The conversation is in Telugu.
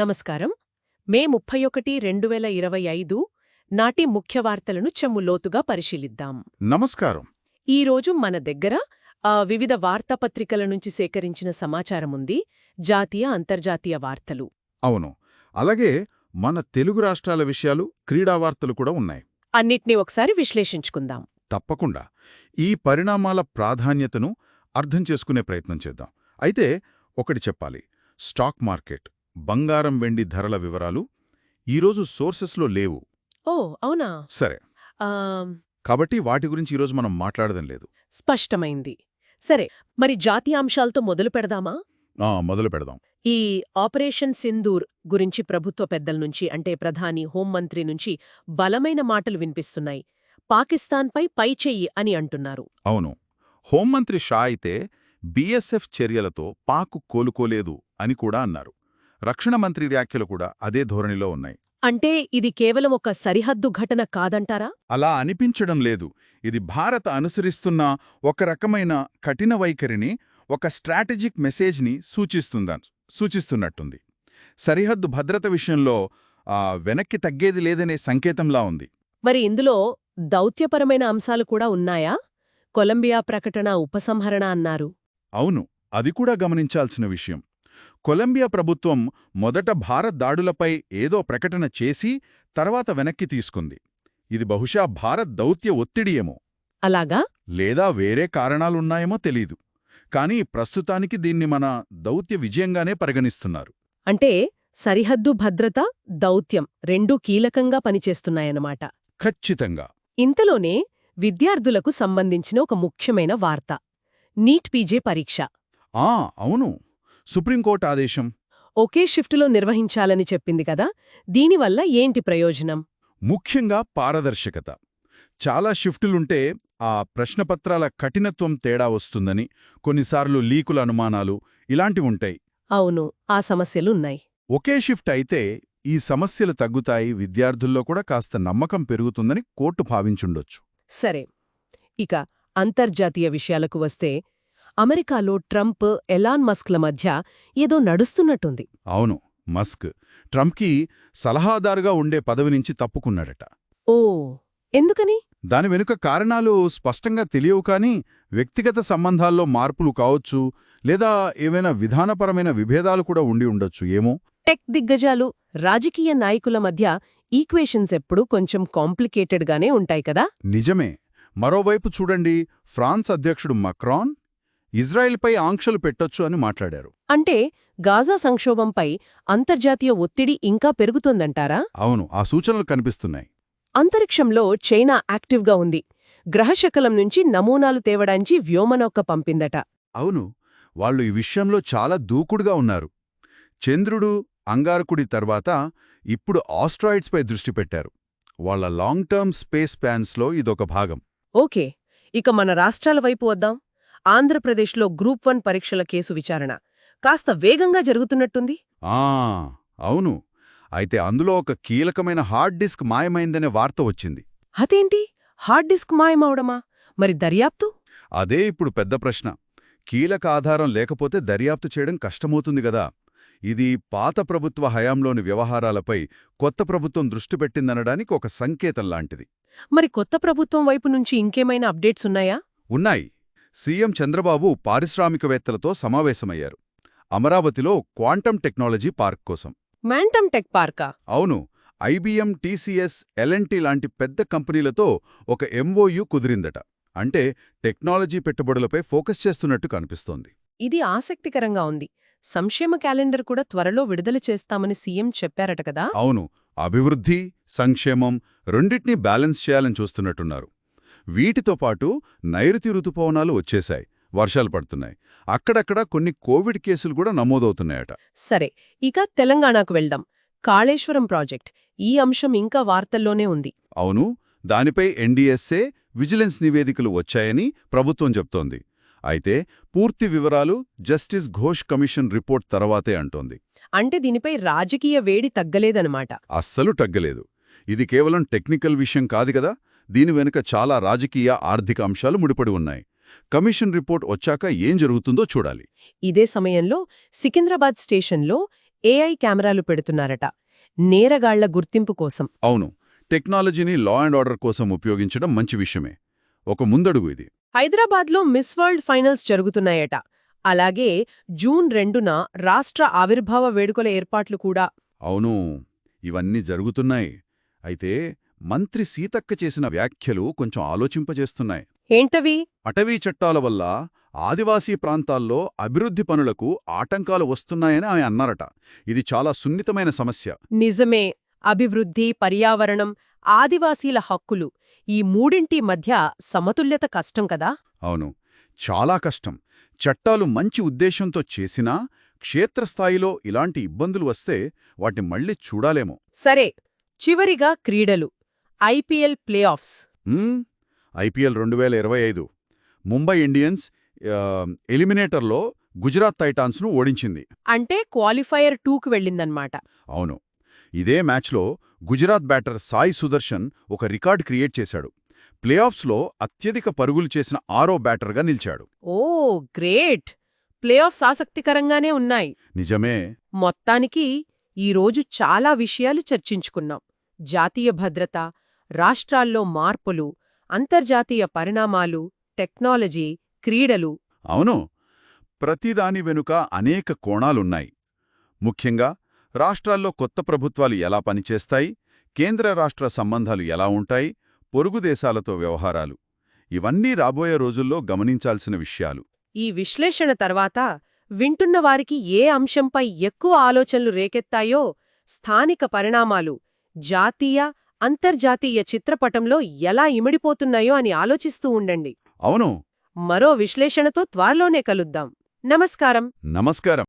నమస్కారం. మే ముప్పై ఒకటి రెండు వేల ఇరవై ఐదు నాటి ముఖ్య వార్తలను చెమ్ములోతుగా పరిశీలిద్దాం. నమస్కారం. ఈరోజు మన దగ్గర ఆ, వివిధ వార్తాపత్రికల నుంచి సేకరించిన సమాచారముంది జాతీయ అంతర్జాతీయ వార్తలు. అవును. అలాగే మన తెలుగు రాష్ట్రాల విషయాలు క్రీడా వార్తలు కూడా ఉన్నాయి. అన్నిట్నీ ఒకసారి విశ్లేషించుకుందాం. తప్పకుండా. ఈ పరిణామాల ప్రాధాన్యతను అర్థం చేసుకునే ప్రయత్నం చేద్దాం. అయితే ఒకటి చెప్పాలి. Stock market. బంగారం వెండి ధరల వివరాలు ఈరోజు సోర్సెస్లో లేవు. ఓ అవునా? సరే. కాబట్టి వాటి గురించి ఈరోజు మనం మాట్లాడడం లేదు. స్పష్టమైంది. సరే మరి జాతీయ అంశాలతో మొదలు పెడదామా? మొదలు పెడదాం. ఈ ఆపరేషన్ సింధూర్ గురించి ప్రభుత్వ పెద్దల నుంచి అంటే ప్రధాని హోంమంత్రి నుంచి బలమైన మాటలు వినిపిస్తున్నాయి. పాకిస్తాన్పై పైచెయ్యి అని అంటున్నారు. అవును. హోంమంత్రి షా అయితే బీఎస్ఎఫ్ చర్యలతో పాక్ కోలుకోలేదు అని కూడా అన్నారు. రక్షణ మంత్రి వ్యాఖ్యలు కూడా అదే ధోరణిలో ఉన్నాయి. అంటే ఇది కేవలం ఒక సరిహద్దు ఘటన కాదంటారా? అలా అనిపించడం లేదు. ఇది భారత అనుసరిస్తున్న ఒక రకమైన కఠిన వైఖరిని ఒక స్ట్రాటజిక్ మెసేజ్ని సూచిస్తుందా సూచిస్తున్నట్టుంది. సరిహద్దు భద్రత విషయంలో వెనక్కి తగ్గేది లేదనే సంకేతంలా ఉంది. మరి ఇందులో దౌత్యపరమైన అంశాలు కూడా ఉన్నాయా? కొలంబియా ప్రకటన ఉపసంహరణ అన్నారు. అవును అది కూడా గమనించాల్సిన విషయం. కొలంబియా ప్రభుత్వం మొదట భారత్ దాడులపై ఏదో ప్రకటన చేసి తర్వాత వెనక్కి తీసుకుంది. ఇది బహుశా భారత్ దౌత్య ఒత్తిడియేమో అలాగా? లేదా వేరే కారణాలున్నాయేమో తెలీదు. కానీ ప్రస్తుతానికి దీన్ని మన దౌత్య విజయంగానే పరిగణిస్తున్నారు. అంటే సరిహద్దు భద్రత దౌత్యం రెండూ కీలకంగా పనిచేస్తున్నాయన్నమాట. ఖచ్చితంగా. ఇంతలోనే విద్యార్థులకు సంబంధించిన ఒక ముఖ్యమైన వార్త. నీట్ పీజే పరీక్ష. ఆ అవును. సుప్రీంకోర్టు ఆదేశం. ఒకే షిఫ్టులో నిర్వహించాలని చెప్పింది కదా దీనివల్ల ఏంటి ప్రయోజనం? ముఖ్యంగా పారదర్శకత. చాలా షిఫ్టులుంటే ఆ ప్రశ్నపత్రాల కఠినత్వం తేడా వస్తుందని కొన్నిసార్లు లీకుల అనుమానాలు ఇలాంటివుంటాయి. అవును ఆ సమస్యలున్నాయి. ఒకే షిఫ్ట్ అయితే ఈ సమస్యలు తగ్గుతాయి విద్యార్థుల్లో కూడా కాస్త నమ్మకం పెరుగుతుందని కోర్టు భావించుండొచ్చు. సరే ఇక అంతర్జాతీయ విషయాలకు వస్తే అమెరికాలో ట్రంప్ ఎలాన్ మస్క్ల మధ్య ఏదో నడుస్తున్నట్టుంది. అవును మస్క్. ట్రంప్కి సలహాదారుగా ఉండే పదవి నుంచి తప్పుకున్నాడట. ఓ ఎందుకని? దాని వెనుక కారణాలు స్పష్టంగా తెలియవు కానీ వ్యక్తిగత సంబంధాల్లో మార్పులు కావచ్చు లేదా ఏవైనా విధానపరమైన విభేదాలు కూడా ఉండి ఉండొచ్చు ఏమో? టెక్ దిగ్గజాలు రాజకీయ నాయకుల మధ్య ఈక్వేషన్స్ ఎప్పుడూ కొంచెం కాంప్లికేటెడ్గానే ఉంటాయి కదా? నిజమే. మరోవైపు చూడండి ఫ్రాన్స్ అధ్యక్షుడు మక్రాన్ ఇజ్రాయెల్పై ఆంక్షలు పెట్టొచ్చు అని మాట్లాడారు. అంటే గాజా సంక్షోభంపై అంతర్జాతీయ ఒత్తిడి ఇంకా పెరుగుతోందంటారా? అవును ఆ సూచనలు కనిపిస్తున్నాయి. అంతరిక్షంలో చైనా యాక్టివ్గా ఉంది. గ్రహశకలం నుంచి నమూనాలు తేవడానికి వ్యోమనౌక పంపిందట. అవును వాళ్ళు ఈ విషయంలో చాలా దూకుడుగా ఉన్నారు. చంద్రుడు అంగారకుడి తర్వాత ఇప్పుడు ఆస్ట్రాయిడ్స్పై దృష్టి పెట్టారు. వాళ్ళ లాంగ్ టర్మ్ స్పేస్ ప్లాన్స్లో ఇదొక భాగం. ఓకే ఇక మన రాష్ట్రాల వైపు వద్దాం. ఆంధ్రప్రదేశ్లో గ్రూప్ వన్ పరీక్షల కేసు విచారణ. కాస్త వేగంగా జరుగుతున్నట్టుంది. ఆ అవును. అయితే అందులో ఒక కీలకమైన హార్డ్ డిస్క్ మాయమైందనే వార్త వచ్చింది. అదేంటి? హార్డ్ డిస్క్ మాయమవడమా? మరి దర్యాప్తు? అదే ఇప్పుడు పెద్ద ప్రశ్న. కీలక ఆధారం లేకపోతే దర్యాప్తు చేయడం కష్టమవుతుంది గదా. ఇది పాత ప్రభుత్వ హయాంలోని వ్యవహారాలపై కొత్త ప్రభుత్వం దృష్టి పెట్టిందనడానికి ఒక సంకేతం లాంటిది. మరి కొత్త ప్రభుత్వం వైపు నుంచి ఇంకేమైనా అప్డేట్స్ ఉన్నాయా? ఉన్నాయి. సీఎం చంద్రబాబు పారిశ్రామికవేత్తలతో సమావేశమయ్యారు. అమరావతిలో క్వాంటమ్ టెక్నాలజీ పార్క్ కోసం. మ్యాంటమ్ టెక్ పార్కా? అవును ఐబీఎం టీసీఎస్ ఎల్ఎన్టీ లాంటి పెద్ద కంపెనీలతో ఒక ఎంఓయు కుదిరిందట. అంటే టెక్నాలజీ పెట్టుబడులపై ఫోకస్ చేస్తున్నట్టు కనిపిస్తోంది. ఇది ఆసక్తికరంగా ఉంది. సంక్షేమ క్యాలెండర్ కూడా త్వరలో విడుదల చేస్తామని సీఎం చెప్పారట కదా? అవును అభివృద్ధి సంక్షేమం రెండింటినీ బ్యాలెన్స్ చేయాలని చూస్తున్నట్టున్నారు. వీటితో పాటు నైరుతి ఋతుపవనాలు వచ్చేశాయి వర్షాలు పడుతున్నాయి. అక్కడక్కడ కొన్ని కోవిడ్ కేసులు కూడా నమోదవుతున్నాయట. సరే ఇక తెలంగాణకు వెళ్దాం. కాళేశ్వరం ప్రాజెక్ట్ ఈ అంశం ఇంకా వార్తల్లోనే ఉంది. అవును దానిపై ఎన్డీఎస్ఏ విజిలెన్స్ నివేదికలు వచ్చాయని ప్రభుత్వం చెప్తోంది. అయితే పూర్తి వివరాలు జస్టిస్ ఘోష్ కమిషన్ రిపోర్ట్ తర్వాతే అంటోంది. అంటే దీనిపై రాజకీయ వేడి తగ్గలేదనమాట అస్సలు తగ్గలేదు. ఇది కేవలం టెక్నికల్ విషయం కాదు కదా దీని వెనుక చాలా రాజకీయ ఆర్థిక అంశాలు ముడిపడి ఉన్నాయి. కమిషన్ రిపోర్ట్ వచ్చాక ఏం జరుగుతుందో చూడాలి. ఇదే సమయంలో సికింద్రాబాద్ స్టేషన్లో ఏఐ కెమెరాలు పెడుతున్నారట. నేరగాళ్ళ గుర్తింపు కోసం. అవును. టెక్నాలజీని లా అండ్ ఆర్డర్ కోసం ఉపయోగించడం మంచి విషయమే. ఒక ముందడుగు ఇది. హైదరాబాద్లో మిస్ వరల్డ్ ఫైనల్స్ జరుగుతున్నాయట. అలాగే జూన్ రెండున రాష్ట్ర ఆవిర్భావ వేడుకల ఏర్పాట్లు కూడా. అవును. ఇవన్నీ జరుగుతున్నాయి. అయితే మంత్రి సీతక్క చేసిన వ్యాఖ్యలు కొంచెం ఆలోచింపజేస్తున్నాయి. ఏంటవి? అటవీ చట్టాల వల్ల ఆదివాసీ ప్రాంతాల్లో అభివృద్ధి పనులకు ఆటంకాలు వస్తున్నాయని ఆమె అన్నారట. ఇది చాలా సున్నితమైన సమస్య. నిజమే. అభివృద్ధి పర్యావరణం ఆదివాసీల హక్కులు ఈ మూడింటి మధ్య సమతుల్యత కష్టం కదా? అవును. చాలా కష్టం. చట్టాలు మంచి ఉద్దేశంతో చేసినా క్షేత్రస్థాయిలో ఇలాంటి ఇబ్బందులు వస్తే వాటిని మళ్ళీ చూడాలేమో. సరే. చివరిగా క్రీడలు. IPL play offs. ఐపీఎల్ రెండు వేల ఇరవై ఐదు. ముంబై ఇండియన్స్ ఎలిమినేటర్లో గుజరాత్ టైటాన్స్ను ఓడించింది. అంటే క్వాలిఫైయర్ టూకు వెళ్ళిందన్నమాట అవును. ఇదే మ్యాచ్లో గుజరాత్ బ్యాటర్ సాయి సుదర్శన్ ఒక రికార్డ్ క్రియేట్ చేశాడు. ప్లేఆఫ్స్లో అత్యధిక పరుగులు చేసిన ఆరో బ్యాటర్గా నిలిచాడు. ఓ గ్రేట్! ప్లే ఆఫ్స్ ఆసక్తికరంగానే ఉన్నాయి. నిజమే. మొత్తానికి ఈరోజు చాలా విషయాలు చర్చించుకున్నాం. జాతీయ భద్రత రాష్ట్రాల్లో మార్పులు అంతర్జాతీయ పరిణామాలు టెక్నాలజీ క్రీడలు. అవును. ప్రతిదాని వెనుక అనేక కోణాలున్నాయి. ముఖ్యంగా రాష్ట్రాల్లో కొత్త ప్రభుత్వాలు ఎలా పనిచేస్తాయి కేంద్ర రాష్ట్ర సంబంధాలు ఎలా ఉంటాయి పొరుగు దేశాలతో వ్యవహారాలు. ఇవన్నీ రాబోయే రోజుల్లో గమనించాల్సిన విషయాలు. ఈ విశ్లేషణ తర్వాత వింటున్న వారికి ఏ అంశంపై ఎక్కువ ఆలోచనలు రేకెత్తాయో స్థానిక పరిణామాలు జాతీయ అంతర్జాతీయ చిత్రపటంలో ఎలా ఇమిడిపోతున్నాయో అని ఆలోచిస్తూ ఉండండి. అవును. మరో విశ్లేషణతో త్వరలోనే కలుద్దాం. నమస్కారం. నమస్కారం.